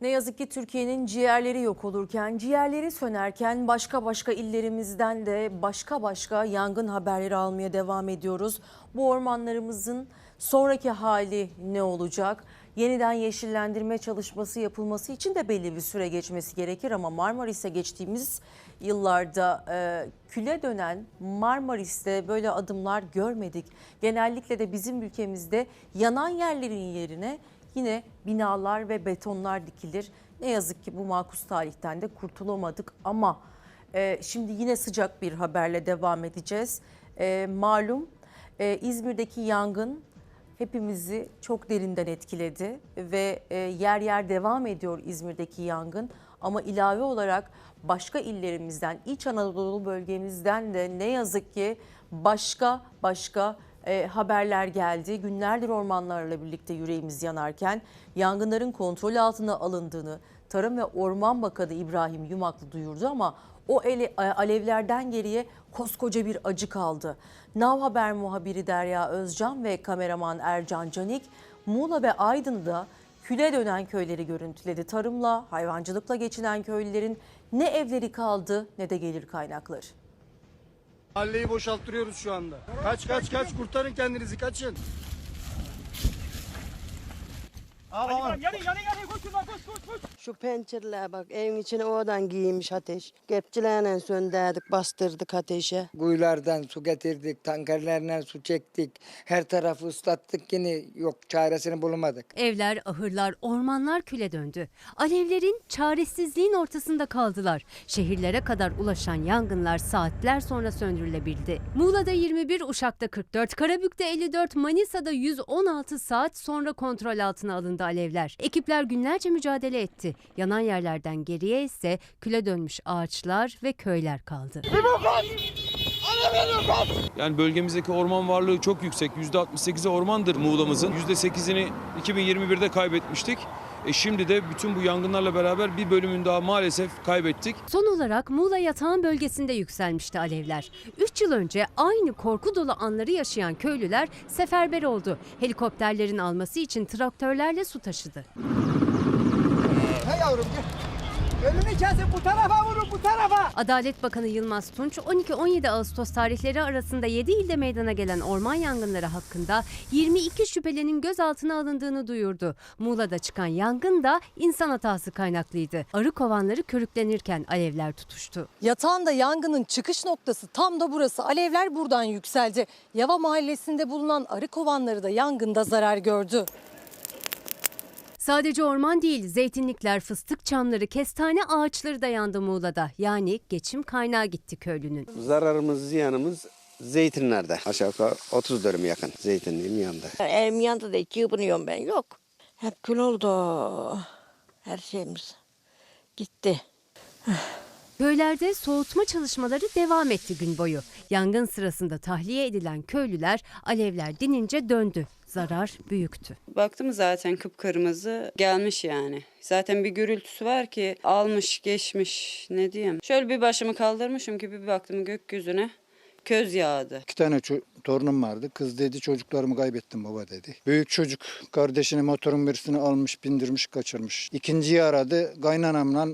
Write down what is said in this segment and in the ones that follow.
Ne yazık ki Türkiye'nin ciğerleri yok olurken, ciğerleri sönerken başka başka illerimizden de başka başka yangın haberleri almaya devam ediyoruz. Bu ormanlarımızın sonraki hali ne olacak? Yeniden yeşillendirme çalışması yapılması için de belli bir süre geçmesi gerekir ama Marmaris'e geçtiğimiz yıllarda e, küle dönen Marmaris'te böyle adımlar görmedik. Genellikle de bizim ülkemizde yanan yerlerin yerine yine binalar ve betonlar dikilir. Ne yazık ki bu makus tarihten de kurtulamadık ama e, şimdi yine sıcak bir haberle devam edeceğiz. E, malum e, İzmir'deki yangın hepimizi çok derinden etkiledi ve e, yer yer devam ediyor İzmir'deki yangın. Ama ilave olarak başka illerimizden, İç Anadolu bölgemizden de ne yazık ki başka başka e, haberler geldi. Günlerdir ormanlarla birlikte yüreğimiz yanarken yangınların kontrol altına alındığını Tarım ve Orman Bakanı İbrahim Yumaklı duyurdu ama o ele, alevlerden geriye koskoca bir acı kaldı. Nav Haber muhabiri Derya Özcan ve kameraman Ercan Canik Muğla ve Aydın'da küle dönen köyleri görüntüledi. Tarımla, hayvancılıkla geçinen köylülerin ne evleri kaldı ne de gelir kaynakları. Mahalleyi boşalttırıyoruz şu anda. Kaç kaç kaç kurtarın kendinizi kaçın. Al al. Yanı yanı yanı koş şuradan koş koş koş. Şu pencereler bak evin içine oradan giymiş ateş. Kepçelerle söndürdük bastırdık ateşe. Kuyulardan su getirdik, tankerlerden su çektik. Her tarafı ıslattık yine yok çaresini bulamadık. Evler, ahırlar, ormanlar küle döndü. Alevlerin çaresizliğin ortasında kaldılar. Şehirlere kadar ulaşan yangınlar saatler sonra söndürülebildi. Muğla'da 21, Uşak'ta 44, Karabük'te 54, Manisa'da 116 saat sonra kontrol altına alındı alevler. Ekipler günlerce mücadele etti. Yanan yerlerden geriye ise küle dönmüş ağaçlar ve köyler kaldı. Yani bölgemizdeki orman varlığı çok yüksek. %68'i ormandır Muğla'mızın. %8'ini 2021'de kaybetmiştik. E şimdi de bütün bu yangınlarla beraber bir bölümünü daha maalesef kaybettik. Son olarak Muğla Yatağan bölgesinde yükselmişti alevler. 3 yıl önce aynı korku dolu anları yaşayan köylüler seferber oldu. Helikopterlerin alması için traktörlerle su taşıdı. Önünü kesin bu tarafa vurun bu tarafa. Adalet Bakanı Yılmaz Tunç 12-17 Ağustos tarihleri arasında 7 ilde meydana gelen orman yangınları hakkında 22 şüphelinin gözaltına alındığını duyurdu. Muğla'da çıkan yangın da insan hatası kaynaklıydı. Arı kovanları körüklenirken alevler tutuştu. Yatağında yangının çıkış noktası tam da burası. Alevler buradan yükseldi. Yava mahallesinde bulunan arı kovanları da yangında zarar gördü. Sadece orman değil, zeytinlikler, fıstık çamları, kestane ağaçları da yandı Muğla'da. Yani geçim kaynağı gitti köylünün. Zararımız, ziyanımız zeytinlerde. Aşağı yukarı 30 dönüm yakın zeytinliğim yandı. Evim yandı da yıpınıyorum ben yok. Hep kül oldu. Her şeyimiz gitti. Köylerde soğutma çalışmaları devam etti gün boyu. Yangın sırasında tahliye edilen köylüler alevler dinince döndü. Zarar büyüktü. Baktım zaten kıpkırmızı gelmiş yani. Zaten bir gürültüsü var ki almış geçmiş ne diyeyim. Şöyle bir başımı kaldırmışım ki bir baktım gökyüzüne köz yağdı. İki tane ço- torunum vardı. Kız dedi çocuklarımı kaybettim baba dedi. Büyük çocuk kardeşini motorun birisini almış bindirmiş kaçırmış. İkinciyi aradı kaynanamla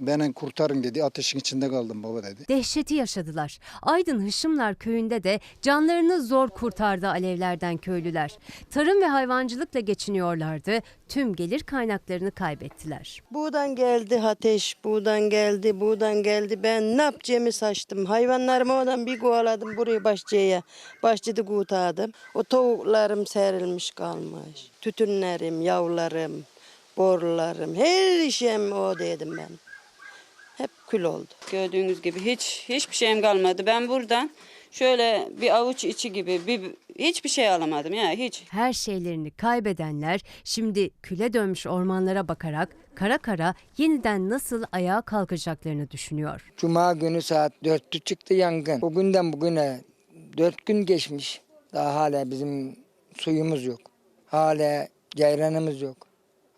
beni kurtarın dedi. Ateşin içinde kaldım baba dedi. Dehşeti yaşadılar. Aydın Hışımlar köyünde de canlarını zor kurtardı alevlerden köylüler. Tarım ve hayvancılıkla geçiniyorlardı. Tüm gelir kaynaklarını kaybettiler. Buradan geldi ateş, buradan geldi, buradan geldi. Ben ne yapacağımı saçtım. Hayvanlarımı oradan bir kovaladım buraya bahçeye. Bahçede kurtardım. O tavuklarım serilmiş kalmış. Tütünlerim, yavrularım, borularım, her şeyim o dedim ben. Hep kül oldu. Gördüğünüz gibi hiç hiçbir şeyim kalmadı. Ben buradan şöyle bir avuç içi gibi bir hiçbir şey alamadım ya hiç. Her şeylerini kaybedenler şimdi küle dönmüş ormanlara bakarak kara kara yeniden nasıl ayağa kalkacaklarını düşünüyor. Cuma günü saat 4'te çıktı yangın. Bugünden bugüne 4 gün geçmiş. Daha hala bizim suyumuz yok. Hala ceyranımız yok.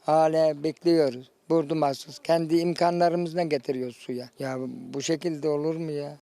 Hala bekliyoruz. Burdum mahsus. Kendi imkanlarımızla getiriyoruz suya. Ya bu şekilde olur mu ya?